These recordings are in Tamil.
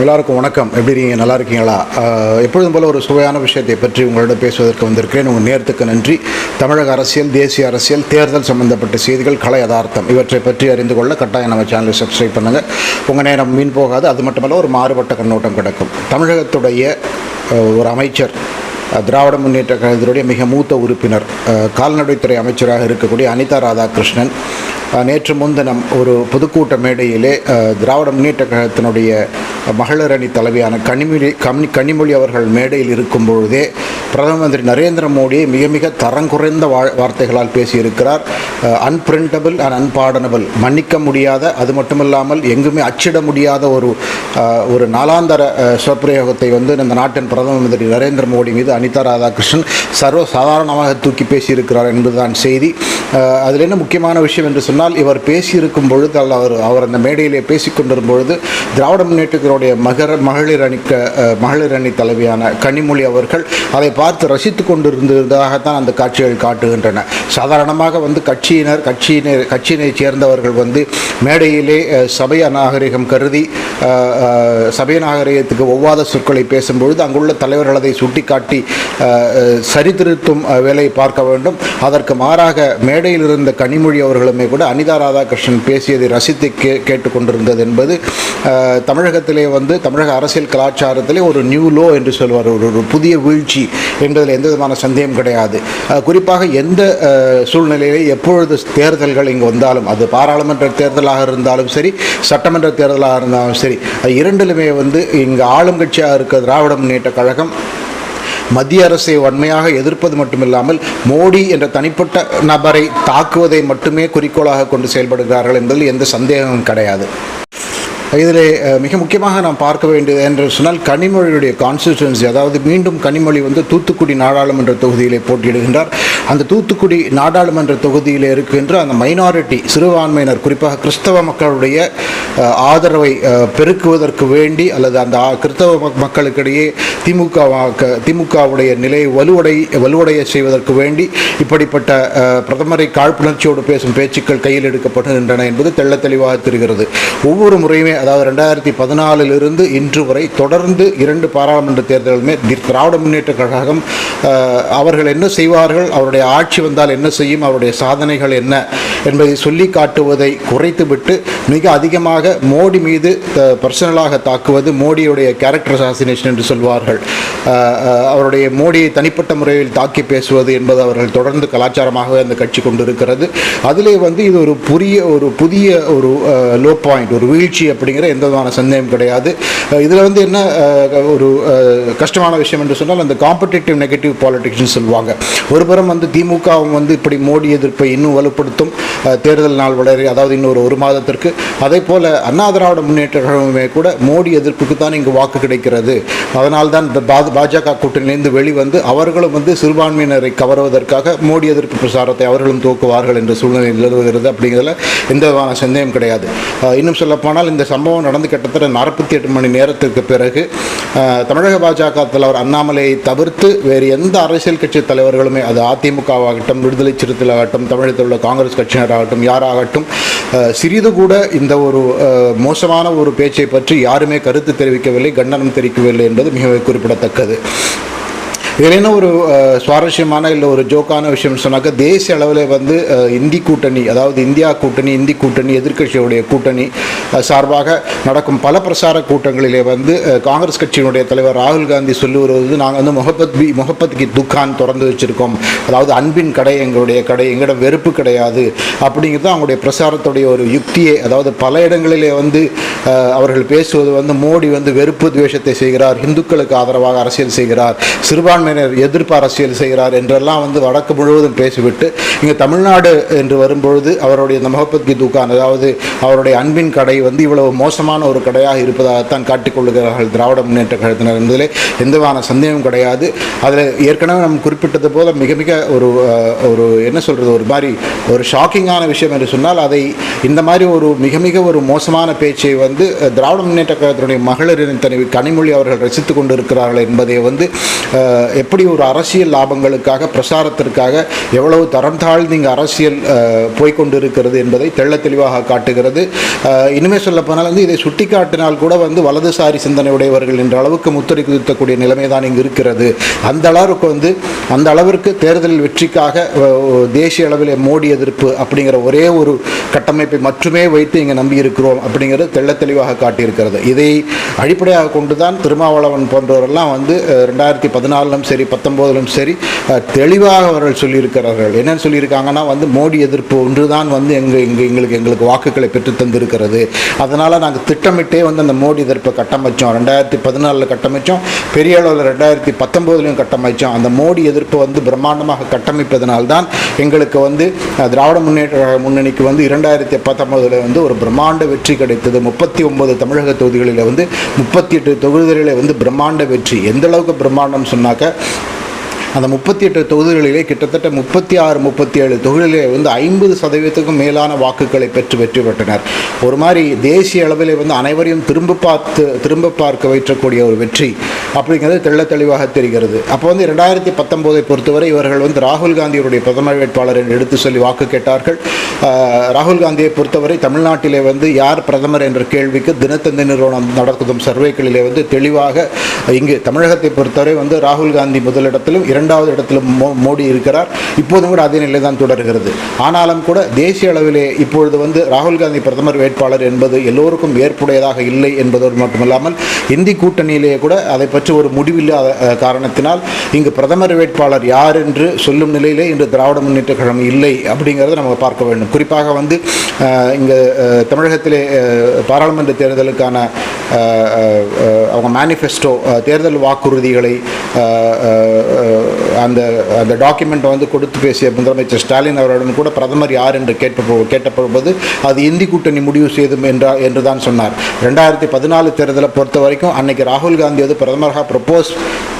எல்லாருக்கும் வணக்கம். எப்படி இருக்கீங்க? நல்லா இருக்கீங்களா? எப்பொழுதும் போல ஒரு சுவையான விஷயத்தை பற்றி உங்களிடம் பேசுவதற்கு வந்திருக்கிறேன். உங்கள் நேரத்துக்கு நன்றி. தமிழக அரசியல் தேசிய அரசியல் தேர்தல் சம்பந்தப்பட்ட செய்திகள் கலை யதார்த்தம் இவற்றை பற்றி அறிந்து கொள்ள கட்டாயம் நம்ம சேனலை சப்ஸ்கிரைப் பண்ணுங்கள் உங்கள் நேரம் மீன் போகாது. அது மட்டுமல்ல ஒரு மாறுபட்ட கண்ணோட்டம் கிடைக்கும். தமிழகத்துடைய ஒரு அமைச்சர் திராவிட முன்னேற்ற கழகத்தினுடைய மிக மூத்த உறுப்பினர் கால்நடைத்துறை அமைச்சராக இருக்கக்கூடிய அனிதா ராதாகிருஷ்ணன். நேற்று முன்தினம் ஒரு பொதுக்கூட்ட மேடையிலே திராவிட முன்னேற்ற கழகத்தினுடைய மகளிர் அணி தலைவியான கனிமொழி கமி கனிமொழி அவர்கள் மேடையில் இருக்கும் பொழுதே பிரதம மந்திரி நரேந்திர மோடியை மிக மிக தரம் குறைந்த வா வார்த்தைகளால் பேசியிருக்கிறார். அன்பிரிண்டபிள் அண்ட் அன்பார்டனபிள் மன்னிக்க முடியாத அது மட்டுமில்லாமல் எங்குமே அச்சிட முடியாத ஒரு ஒரு நாளாந்தர சொற்பிரயோகத்தை வந்து இந்த நாட்டின் பிரதம மந்திரி நரேந்திர மோடி மீது அனிதா ராதாகிருஷ்ணன் சர்வ சாதாரணமாக தூக்கி பேசியிருக்கிறார் என்பதுதான் செய்தி. அதில் என்ன முக்கியமான விஷயம் என்று சொன்னால் இவர் பேசியிருக்கும் பொழுது அல்ல அவர் அவர் அந்த மேடையிலே பேசிக்கொண்டிருக்கும் பொழுது திராவிட முன்னேற்றத்தினுடைய மகர மகளிர் அணிக்க மகளிர் அணி தலைவியான கனிமொழி அவர்கள் அதை பார்த்து ரசித்து கொண்டிருந்ததாகத்தான் அந்த காட்சிகள் காட்டுகின்றன. சாதாரணமாக வந்து கட்சியினர் கட்சியினர் கட்சியினை சேர்ந்தவர்கள் வந்து மேடையிலே சபைய நாகரிகம் கருதி சபைய நாகரிகத்துக்கு ஒவ்வாத சொற்களை பேசும்பொழுது அங்குள்ள தலைவர்கள் அதை சுட்டிக்காட்டி சரித்திருத்தும் வேலையை பார்க்க வேண்டும். அதற்கு மாறாக மேடையில் இருந்த கனிமொழி அவர்களுமே கூட அனிதா ராதாகிருஷ்ணன் பேசியதை ரசித்து கே கேட்டுக்கொண்டிருந்தது என்பது தமிழகத்திலே வந்து தமிழக அரசியல் கலாச்சாரத்திலே ஒரு நியூ லோ என்று சொல்வார். ஒரு ஒரு புதிய வீழ்ச்சி என்பதில் எந்த விதமான சந்தேகம் கிடையாது. குறிப்பாக எந்த சூழ்நிலையிலே எப்பொழுது தேர்தல்கள் இங்கு வந்தாலும் அது பாராளுமன்ற தேர்தலாக இருந்தாலும் சரி சட்டமன்ற தேர்தலாக இருந்தாலும் சரி இரண்டிலுமே வந்து இங்கு ஆளும் கட்சியாக இருக்க திராவிட முன்னேற்ற கழகம் மத்திய அரசை வன்மையாக எதிர்ப்பது மட்டுமில்லாமல் மோடி என்ற தனிப்பட்ட நபரை தாக்குவதை மட்டுமே குறிக்கோளாக கொண்டு செயல்படுகிறார்கள் என்பதில் எந்த சந்தேகமும் கிடையாது. இதில் மிக முக்கியமாக நாம் பார்க்க வேண்டியது என்று சொன்னால் கனிமொழியுடைய கான்ஸ்டிடுவன்சி அதாவது மீண்டும் கனிமொழி வந்து தூத்துக்குடி நாடாளுமன்ற தொகுதியிலே போட்டியிடுகின்றார். அந்த தூத்துக்குடி நாடாளுமன்ற தொகுதியில் இருக்கின்ற அந்த மைனாரிட்டி சிறுபான்மையினர் குறிப்பாக கிறிஸ்தவ மக்களுடைய ஆதரவை பெருக்குவதற்கு வேண்டி அல்லது அந்த கிறிஸ்தவ மக்- மக்களுக்கிடையே திமுக திமுகவுடைய நிலையை வலுவடை வலுவடைய செய்வதற்கு வேண்டி இப்படிப்பட்ட பிரதமரை காழ்ப்புணர்ச்சியோடு பேசும் பேச்சுக்கள் கையில் எடுக்கப்படுகின்றன என்பது தெள்ள தெளிவாக தெரிகிறது. ஒவ்வொரு முறையுமே அதாவது ரெண்டாயிரத்தி பதினாலிலிருந்து இன்று வரை தொடர்ந்து இரண்டு பாராளுமன்ற தேர்தலுமே திராவிட முன்னேற்ற கழகம் அவர்கள் என்ன செய்வார்கள் அவருடைய ஆட்சி வந்தால் என்ன செய்யும் அவருடைய சாதனைகள் என்ன என்பதை சொல்லி காட்டுவதை குறைத்துவிட்டு மிக அதிகமாக மோடி மீது பர்சனலாக தாக்குவது மோடியுடைய கேரக்டர் அசாசினேஷன் என்று சொல்வார்கள். அவருடைய மோடியை தனிப்பட்ட முறையில் தாக்கி பேசுவது என்பது அவர்கள் தொடர்ந்து கலாச்சாரமாகவே அந்த கட்சி கொண்டிருக்கிறது. அதிலே வந்து இது ஒரு புதிய ஒரு புதிய ஒரு லோ பாயிண்ட் ஒரு வீழ்ச்சி அப்படி அப்படிங்கிற எந்த விதமான சந்தேகம் கிடையாது. இதில் வந்து என்ன ஒரு கஷ்டமான விஷயம் என்று சொன்னால் அந்த காம்படிட்டிவ் நெகட்டிவ் பாலிடிக்ஸ்னு சொல்லுவாங்க. ஒருபுறம் வந்து திமுகவும் வந்து இப்படி மோடி எதிர்ப்பை இன்னும் வலுப்படுத்தும் தேர்தல் நாள் வளரி அதாவது இன்னொரு ஒரு மாதத்திற்கு. அதே போல் அண்ணா திராவிட முன்னேற்ற கழகமே கூட மோடி எதிர்ப்புக்கு தான் இங்கு வாக்கு கிடைக்கிறது. அதனால்தான் இந்த பாஜக கூட்டணியிலிருந்து வெளிவந்து அவர்களும் வந்து சிறுபான்மையினரை கவருவதற்காக மோடி எதிர்ப்பு பிரசாரத்தை அவர்களும் துவக்குவார்கள் என்ற சூழ்நிலை நிலவுகிறது அப்படிங்கிறதுல எந்த விதமான சந்தேகம் கிடையாது. இன்னும் சொல்லப்போனால் இந்த சம்பவம் நடந்து கிட்டத்தட்ட நாற்பத்தி எட்டு மணி நேரத்திற்கு பிறகு தமிழக பாஜக தலைவர் அண்ணாமலையை தவிர்த்து வேறு எந்த அரசியல் கட்சி தலைவர்களுமே அது அதிமுகவாகட்டும் விடுதலை சிறுத்தைகளாகட்டும் தமிழகத்தில் உள்ள காங்கிரஸ் கட்சியினராகட்டும் யாராகட்டும் சிறிது கூட இந்த ஒரு மோசமான ஒரு பேச்சை பற்றி யாருமே கருத்து தெரிவிக்கவில்லை கண்டனம் தெரிவிக்கவில்லை என்பது மிகவும் குறிப்பிடத்தக்கது. இதில் என்ன ஒரு சுவாரஸ்யமான இல்லை ஒரு ஜோக்கான விஷயம்னு சொன்னாக்க தேசிய அளவில் வந்து இந்தி கூட்டணி அதாவது இந்தியா கூட்டணி இந்தி கூட்டணி எதிர்க்கட்சியுடைய கூட்டணி சார்பாக நடக்கும் பல பிரசார கூட்டங்களிலே வந்து காங்கிரஸ் கட்சியினுடைய தலைவர் ராகுல் காந்தி சொல்லி வருவது நாங்கள் வந்து முகப்பத் பி முகப்பத் கி துக்கான் திறந்து வச்சுருக்கோம். அதாவது அன்பின் கடை எங்களுடைய கடை எங்களிடம் வெறுப்பு கிடையாது அப்படிங்கிறது அவங்களுடைய பிரசாரத்துடைய ஒரு யுக்தியே. அதாவது பல இடங்களிலே வந்து அவர்கள் பேசுவது வந்து மோடி வந்து வெறுப்பு துவேஷத்தை செய்கிறார் இந்துக்களுக்கு ஆதரவாக அரசியல் செய்கிறார் சிறுபான்மையினர் எதிர்ப்பு அரசியல் செய்கிறார் என்றெல்லாம் வந்து வடக்கு முழுவதும் பேசிவிட்டு இங்கே தமிழ்நாடு என்று வரும்பொழுது அவருடைய இந்த முகப்பத் கி துக்கான் அதாவது அவருடைய அன்பின் கடை வந்து இவ்வளவு மோசமான ஒரு கடையாக இருப்பதாகத்தான் காட்டிக்கொள்கிறார்கள் திராவிட முன்னேற்ற கழகத்தினர் என்பதிலே. எந்தவான விதமான சந்தேகம் கிடையாது. அதில் ஏற்கனவே நம்ம குறிப்பிட்டது போல மிக மிக ஒரு ஒரு என்ன சொல்கிறது ஒரு மாதிரி ஒரு ஷாக்கிங்கான விஷயம் என்று சொன்னால் அதை இந்த மாதிரி ஒரு மிக மிக ஒரு மோசமான பேச்சை வந்து திராவிட முன்னேற்ற கழகத்தினுடைய மகளிரின் தலைவி கனிமொழி அவர்கள் ரசித்து கொண்டு இருக்கிறார்கள் என்பதை வந்து எப்படி ஒரு அரசியல் லாபங்களுக்காக பிரசாரத்திற்காக எவ்வளவு தரம் தாழ்ந்து இங்கே அரசியல் அஹ், இருக்கிறது என்பதை தெள்ள தெளிவாக காட்டுகிறது. இனிமேல் இனிமே சொல்ல போனால் வந்து இதை சுட்டிக்காட்டினால் கூட வந்து வலதுசாரி சிந்தனை உடையவர்கள் என்ற அளவுக்கு முத்திரை குதித்தக்கூடிய நிலைமை தான் இங்கு இருக்கிறது. அந்த அளவுக்கு வந்து அந்த அளவிற்கு தேர்தல் வெற்றிக்காக தேசிய அளவில் மோடி எதிர்ப்பு அப்படிங்கிற ஒரே ஒரு கட்டமைப்பை மட்டுமே வைத்து இங்கே நம்பி இருக்கிறோம் அப்படிங்கிறது தெள்ள தெளிவாக காட்டியிருக்கிறது. இதை அடிப்படையாக கொண்டு தான் திருமாவளவன் போன்றவரெல்லாம் வந்து ரெண்டாயிரத்தி பதினாலிலும் சரி பத்தொம்போதிலும் சரி. தெளிவாக அவர்கள் சொல்லியிருக்கிறார்கள். என்னென்னு சொல்லியிருக்காங்கன்னா வந்து மோடி எதிர்ப்பு ஒன்று தான் வந்து எங்கள் எங்கள் எங்களுக்கு எங்களுக்கு வாக்குகளை பெற்று தந்திருக்கிறது. அதனால் நாங்கள் திட்டமிட்டே வந்து அந்த மோடி எதிர்ப்பை கட்டமைச்சோம். ரெண்டாயிரத்தி பதினாலில் கட்டமைச்சோம். பெரிய அளவில் ரெண்டாயிரத்தி பத்தொம்போதுலையும் கட்டமைச்சோம். அந்த மோடி எதிர்ப்பு வந்து பிரம்மாண்டமாக கட்டமைப்பதனால்தான் எங்களுக்கு வந்து திராவிட முன்னேற்ற முன்னணிக்கு வந்து இரண்டாயிரத்தி பத்தொம்போதில் வந்து ஒரு பிரம்மாண்ட வெற்றி கிடைத்தது. முப்பத்தி ஒன்பது தமிழக தொகுதிகளில் வந்து முப்பத்தி எட்டு தொகுதிகளில் வந்து பிரம்மாண்ட வெற்றி. எந்த அளவுக்கு பிரம்மாண்டம் சொன்னாக்க Yeah. அந்த முப்பத்தி எட்டு தொகுதிகளிலே கிட்டத்தட்ட முப்பத்தி ஆறு முப்பத்தி ஏழு தொகுதிகளிலே வந்து ஐம்பது சதவீதத்துக்கும் மேலான வாக்குகளை பெற்று வெற்றி பெற்றனர். ஒரு மாதிரி தேசிய அளவில் வந்து அனைவரையும் திரும்ப பார்த்து திரும்ப பார்க்க வைக்கக்கூடிய ஒரு வெற்றி அப்படிங்கிறது தெள்ள தெளிவாக தெரிகிறது. அப்போ வந்து ரெண்டாயிரத்தி பத்தொம்போதை பொறுத்தவரை இவர்கள் வந்து ராகுல் காந்தியுடைய பிரதமர் வேட்பாளர் என்று எடுத்து சொல்லி வாக்கு கேட்டார்கள். ராகுல் காந்தியை பொறுத்தவரை தமிழ்நாட்டிலே வந்து யார் பிரதமர் என்ற கேள்விக்கு தினத்தந்தி நிறுவனம் நடக்கும் சர்வேக்களிலே வந்து தெளிவாக இங்கு தமிழகத்தை பொறுத்தவரை வந்து ராகுல் காந்தி முதலிடத்திலும் இரண்டாவது இடத்திலும் மோ மோடி இருக்கிறார். இப்போதும் கூட அதே நிலை தான் தொடர்கிறது. ஆனாலும் கூட தேசிய அளவிலே இப்பொழுது வந்து ராகுல் காந்தி பிரதமர் வேட்பாளர் என்பது எல்லோருக்கும் ஏற்புடையதாக இல்லை என்பதோடு மட்டுமல்லாமல் இந்தி கூட்டணியிலேயே கூட அதை பற்றி ஒரு முடிவில்லாத காரணத்தினால் இங்கு பிரதமர் வேட்பாளர் யார் என்று சொல்லும் நிலையிலே இன்று திராவிட முன்னேற்ற கழகம் இல்லை அப்படிங்கிறத நம்ம பார்க்க வேண்டும். குறிப்பாக வந்து இங்கு தமிழகத்திலே பாராளுமன்ற தேர்தலுக்கான அவங்க மேனிஃபெஸ்டோ தேர்தல் வாக்குறுதிகளை அந்த அந்த டாக்குமெண்ட்டை வந்து கொடுத்து பேசிய முதலமைச்சர் ஸ்டாலின் அவருடன் கூட பிரதமர் யார் என்று கேட்டபோ கேட்டப்படும்போது அது இந்தி கூட்டணி முடிவு செய்தும் என்றா என்று தான் சொன்னார். ரெண்டாயிரத்தி பதினாலு தேர்தலை பொறுத்த வரைக்கும் அன்னைக்கு ராகுல் காந்தி வந்து பிரதமராக ப்ரப்போஸ்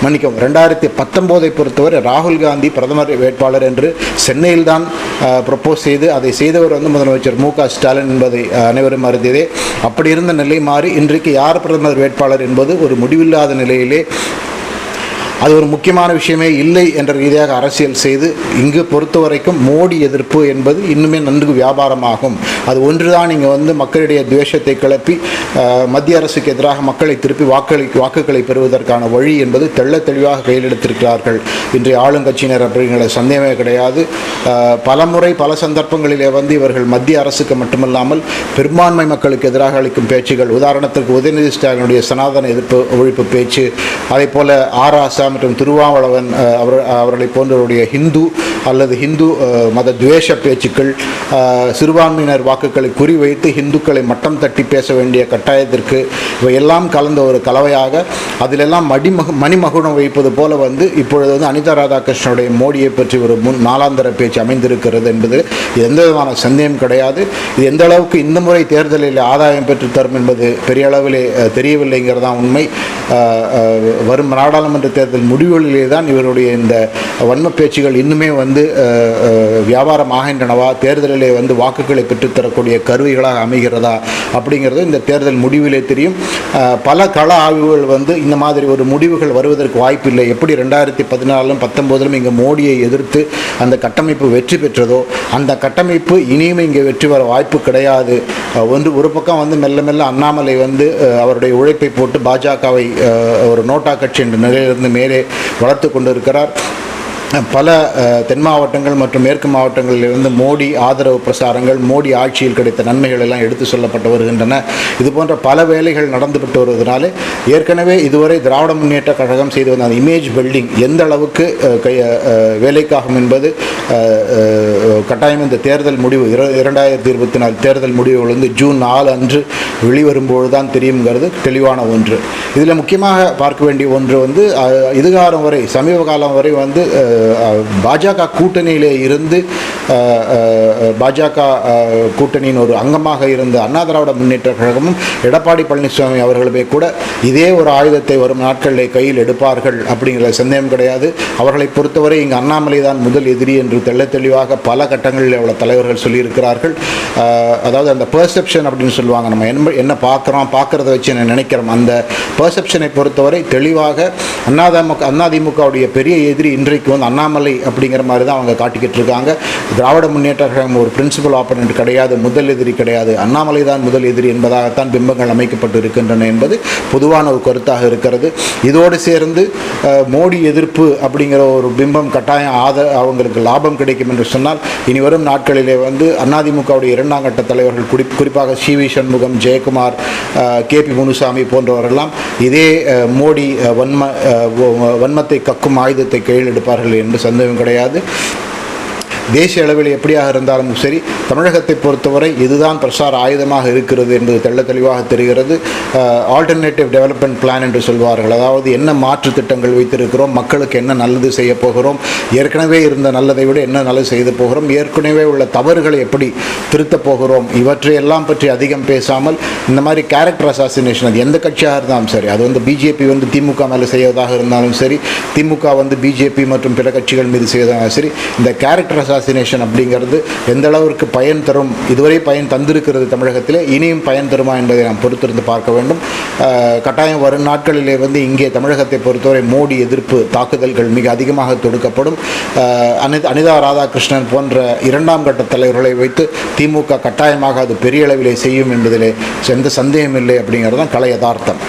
மன்னிக்கும் ரெண்டாயிரத்தி பத்தொம்போதை பொறுத்தவரை ராகுல் காந்தி பிரதமர் வேட்பாளர் என்று சென்னையில் தான் ப்ரப்போஸ் செய்து அதை செய்தவர் வந்து முதலமைச்சர் மு க ஸ்டாலின் என்பதை அனைவரும் அறிந்ததே. அப்படி இருந்த நிலை மாறி இன்றைக்கு யார் பிரதமர் வேட்பாளர் என்பது ஒரு முடிவில்லாத நிலையிலே அது ஒரு முக்கியமான விஷயமே இல்லை என்ற ரீதியாக அரசியல் செய்து இங்கு பொறுத்த வரைக்கும் மோடி எதிர்ப்பு என்பது இன்னுமே நன்கு வியாபாரமாகும். அது ஒன்றுதான் இங்கே வந்து மக்களிடையே துவேஷத்தை கிளப்பி மத்திய அரசுக்கு எதிராக மக்களை திருப்பி வாக்களி வாக்குகளை பெறுவதற்கான வழி என்பது தெள்ள தெளிவாக கையில் எடுத்திருக்கிறார்கள். இன்றைய ஆளுங்கட்சியினர் அப்படிங்கிற சந்தேகமே கிடையாது. பலமுறை பல சந்தர்ப்பங்களிலே வந்து இவர்கள் மத்திய அரசுக்கு மட்டுமல்லாமல் பெரும்பான்மை மக்களுக்கு எதிராக அளிக்கும் பேச்சுகள் உதாரணத்திற்கு உதயநிதி ஸ்டாலினுடைய சனாதன எதிர்ப்பு ஒழிப்பு பேச்சு அதே ஆர் ஆசா மற்றும் திருவாவளவன் அவர் அவர்களை போன்றவருடைய ஹிந்து அல்லது ஹிந்து மத துவேஷ பேச்சுக்கள் சிறுபான்மையினர் வாக்குகளை குறிவைத்து ஹிந்துக்களை மட்டம் தட்டி பேச வேண்டிய கட்டாயத்திற்கு இவையெல்லாம் கலந்த ஒரு கலவையாக அதிலெல்லாம் மடிமகு மணிமகுடம் வைப்பது போல வந்து இப்பொழுது வந்து அனிதா ராதாகிருஷ்ணனுடைய மோடியை பற்றி ஒரு முன் நாளாந்தர பேச்சு அமைந்திருக்கிறது என்பது எந்த விதமான சந்தேகம் கிடையாது. இது எந்த அளவுக்கு இந்த முறை தேர்தலில் ஆதாயம் பெற்று தரும் என்பது பெரிய அளவிலே தெரியவில்லைங்கிறதான் உண்மை. வரும் நாடாளுமன்ற தேர்தல் முடிவுகளிலே தான் இவருடைய இந்த வன்ம பேச்சுகள் இன்னுமே வந்து வியாபாரம் ஆகின்றனவா தேர்தலிலே வந்து வாக்குகளை பெற்றுத்தரக்கூடிய கருவிகளாக அமைகிறதா? அப்படிங்கிறது இந்த தேர்தல் முடிவிலே தெரியும். பல கள ஆய்வுகள் வந்து இந்த மாதிரி ஒரு முடிவுகள் வருவதற்கு வாய்ப்பில்லை. எப்படி ரெண்டாயிரத்தி பதினாலும் பத்தொம்போதிலும் இங்கே மோடியை எதிர்த்து அந்த கட்டமைப்பு வெற்றி பெற்றதோ அந்த கட்டமைப்பு இனியும் இங்கே வெற்றி வர வாய்ப்பு கிடையாது. வந்து ஒன்று ஒரு பக்கம் வந்து மெல்ல மெல்ல அண்ணாமலை வந்து அவருடைய உழைப்பை போட்டு பாஜகவை ஒரு நோட்டா கட்சி என்ற நிலையிலிருந்து மேல் வளர்த்து கொண்டிருக்கிறார். பல தென் மாவட்டங்கள் மற்றும் மேற்கு மாவட்டங்களிலிருந்து மோடி ஆதரவு பிரசாரங்கள் மோடி ஆட்சியில் கிடைத்த நன்மைகள் எல்லாம் எடுத்து சொல்லப்பட்டு வருகின்றன. இது போன்ற பல வேலைகள் நடந்துவிட்டு வருவதனாலே ஏற்கனவே இதுவரை திராவிட முன்னேற்ற கழகம் செய்து வந்த அந்த இமேஜ் பில்டிங் எந்த அளவுக்கு கை வேலைக்காகும் என்பது கட்டாயம் இந்த தேர்தல் முடிவு இர- இரண்டாயிரத்தி இருபத்தி நாலு தேர்தல் முடிவுகள் வந்து ஜூன் நாலு அன்று வெளிவரும்போது தான் தெரியுங்கிறது தெளிவான ஒன்று. இதில் முக்கியமாக பார்க்க வேண்டிய ஒன்று வந்து இதுகாலம் வரை சமீப காலம் வரை வந்து பாஜக கூட்டணியிலே இருந்து பாஜக கூட்டணியின் ஒரு அங்கமாக இருந்த அண்ணா திராவிட முன்னேற்ற கழகமும் எடப்பாடி பழனிசாமி அவர்களுமே கூட இதே ஒரு ஆயுதத்தை வரும் நாட்களில் கையில் எடுப்பார்கள் அப்படிங்கிற சந்தேகம் கிடையாது. அவர்களை பொறுத்தவரை இங்கு அண்ணாமலை தான் முதல் எதிரி என்று தெள்ள தெளிவாக பல கட்டங்களில் அவ்வளோ தலைவர்கள் சொல்லியிருக்கிறார்கள். அதாவது அந்த பெர்செப்ஷன் அப்படின்னு சொல்லுவாங்க. நம்ம என்ன என்ன பார்க்குறோம் பார்க்குறத வச்சு என்ன நினைக்கிறோம். அந்த பெர்செப்ஷனை பொறுத்தவரை தெளிவாக அண்ணாதிமுக அண்ணாதிமுகவுடைய பெரிய எதிரி இன்றைக்கு வந்து அண்ணாமலை அப்படிங்கிற மாதிரி தான் அவங்க காட்டிக்கிட்டு இருக்காங்க. திராவிட முன்னேற்ற கழகம் ஒரு பிரின்சிபல் ஆப்பனண்ட் கிடையாது முதல் எதிரி கிடையாது. அண்ணாமலை தான் முதல் எதிரி என்பதாகத்தான் பிம்பங்கள் அமைக்கப்பட்டு இருக்கின்றன என்பது பொதுவான ஒரு கருத்தாக இருக்கிறது. இதோடு சேர்ந்து மோடி எதிர்ப்பு அப்படிங்கிற ஒரு பிம்பம் கட்டாயம் ஆத அவங்களுக்கு லாபம் கிடைக்கும் என்று சொன்னால் இனி வரும் நாட்களிலே வந்து அதிமுகவுடைய இரண்டாம் கட்ட தலைவர்கள் குறி குறிப்பாக C V Shanmugam Jayakumar K P Munusamy போன்றவரெல்லாம் இதே மோடி வன்ம வன்மத்தை கக்கும் ஆயுதத்தை கையில் எடுப்பார்கள் என்று சந்தேகம் கிடையாது. தேசிய அளவில் எப்படியாக இருந்தாலும் சரி தமிழகத்தை பொறுத்தவரை இதுதான் பிரசார ஆயுதமாக இருக்கிறது என்பது தெள்ள தெளிவாக தெரிகிறது. ஆல்டர்னேட்டிவ் டெவலப்மெண்ட் பிளான் என்று சொல்வார்கள். அதாவது என்ன மாற்று திட்டங்கள் வைத்திருக்கிறோம் மக்களுக்கு என்ன நல்லது செய்ய போகிறோம் ஏற்கனவே இருந்த நல்லதை விட என்ன நல்லது செய்து போகிறோம் ஏற்கனவே உள்ள தவறுகளை எப்படி திருத்தப் போகிறோம் இவற்றையெல்லாம் பற்றி அதிகம் பேசாமல் இந்த மாதிரி கேரக்டர் அசாசினேஷன் அது எந்த கட்சியாக இருந்தாலும் சரி அது வந்து பிஜேபி வந்து திமுக மேலே செய்வதாக இருந்தாலும் சரி திமுக வந்து பிஜேபி மற்றும் பிற கட்சிகள் மீது செய்வதாக சரி இந்த கேரக்டர் அசாசினேஷன் அப்படிங்கிறது எந்த அளவிற்கு பயன் தரும் இதுவரை பயன் தந்திருக்கிறது தமிழகத்திலே இனியும் பயன் தருமா என்பதை நாம் பொறுத்திருந்து பார்க்க வேண்டும். கட்டாயம் வரும் நாட்களிலே வந்து இங்கே தமிழகத்தை பொறுத்தவரை மோடி எதிர்ப்பு தாக்குதல்கள் மிக அதிகமாக தொடுக்கப்படும். அனி அனிதா ராதாகிருஷ்ணன் போன்ற இரண்டாம் கட்ட தலைவர்களை வைத்து திமுக கட்டாயமாக அது பெரிய அளவிலே செய்யும் என்பதிலே எந்த சந்தேகம் இல்லை அப்படிங்கிறது தான் கலை யதார்த்தம்.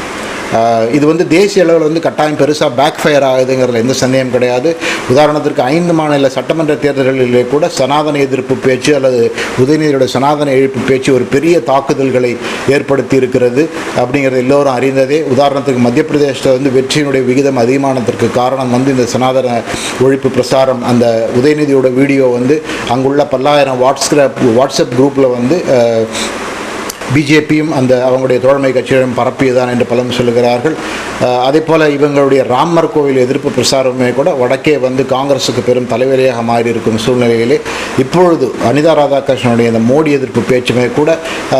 இது வந்து தேசிய அளவில் வந்து கட்டாயம் பெருசாக பேக் ஃபயர் ஆகுதுங்கிறதுல எந்த சந்தேகம் கிடையாது. உதாரணத்திற்கு ஐந்து மாநில சட்டமன்ற தேர்தல்களிலே கூட சனாதன எதிர்ப்பு பேச்சு அல்லது உதயநிதியோட சனாதன எதிர்ப்பு பேச்சு ஒரு பெரிய தாக்குதல்களை ஏற்படுத்தி இருக்கிறது அப்படிங்கிறது எல்லோரும் அறிந்ததே. உதாரணத்துக்கு மத்திய பிரதேசத்தில் வந்து வெற்றியினுடைய விகிதம் அதிகமானதற்கு காரணம் வந்து இந்த சனாதன ஒழிப்பு பிரசாரம். அந்த உதயநிதியோட வீடியோ வந்து அங்குள்ள பல்லாயிரம் வாட்ஸ்கிராப் வாட்ஸ்அப் குரூப்பில் வந்து பிஜேபியும் அந்த அவங்களுடைய தோழமை கட்சியிடம் பரப்பியதான் என்று பலரும் சொல்லுகிறார்கள். அதே போல் இவங்களுடைய ராமர் கோவில் எதிர்ப்பு பிரசாரமே கூட வடக்கே வந்து காங்கிரஸுக்கு பெரும் தலைவலியாக மாறி இருக்கும் சூழ்நிலையிலே இப்பொழுது அனிதா ராதாகிருஷ்ணனுடைய இந்த மோடி எதிர்ப்பு பேச்சுமே கூட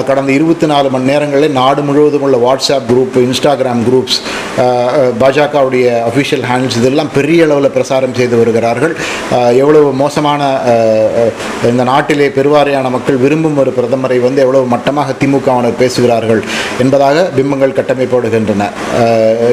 கடந்த இருபத்தி நாலு மணி நேரங்களில் நாடு முழுவதும் உள்ள வாட்ஸ்அப் குரூப் இன்ஸ்டாகிராம் குரூப்ஸ் பாஜகவுடைய அஃபிஷியல் ஹேண்டில்ஸ் இதெல்லாம் பெரிய அளவில் பிரசாரம் செய்து வருகிறார்கள். எவ்வளவு மோசமான இந்த நாட்டிலே பெருவாரியான மக்கள் விரும்பும் ஒரு பிரதமரை வந்து எவ்வளவு மட்டமாக திமுக திமுகவினர் பேசுகிறார்கள் என்பதாக பிம்பங்கள் கட்டமைப்படுகின்றன.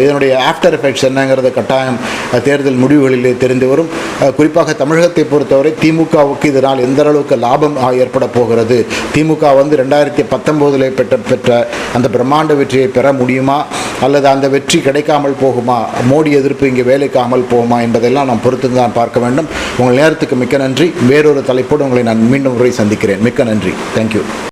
இதனுடைய ஆஃப்டர் எஃபெக்ட்ஸ் என்னங்கிறது கட்டாயம் தேர்தல் முடிவுகளிலே தெரிந்து வரும். குறிப்பாக தமிழகத்தை பொறுத்தவரை திமுகவுக்கு இதனால் எந்த அளவுக்கு லாபம் ஏற்பட போகிறது? திமுக வந்து ரெண்டாயிரத்தி பத்தொம்போதில் பெற்ற பெற்ற அந்த பிரம்மாண்ட வெற்றியை பெற முடியுமா? அல்லது அந்த வெற்றி கிடைக்காமல் போகுமா? மோடி எதிர்ப்பு இங்கே வேலைக்காமல் போகுமா? என்பதெல்லாம் நாம் பொறுத்து தான் பார்க்க வேண்டும். உங்கள் நேரத்துக்கு மிக்க நன்றி. வேறொரு தலைப்போடு உங்களை நான் மீண்டும் முறை சந்திக்கிறேன். மிக்க நன்றி. தேங்க்யூ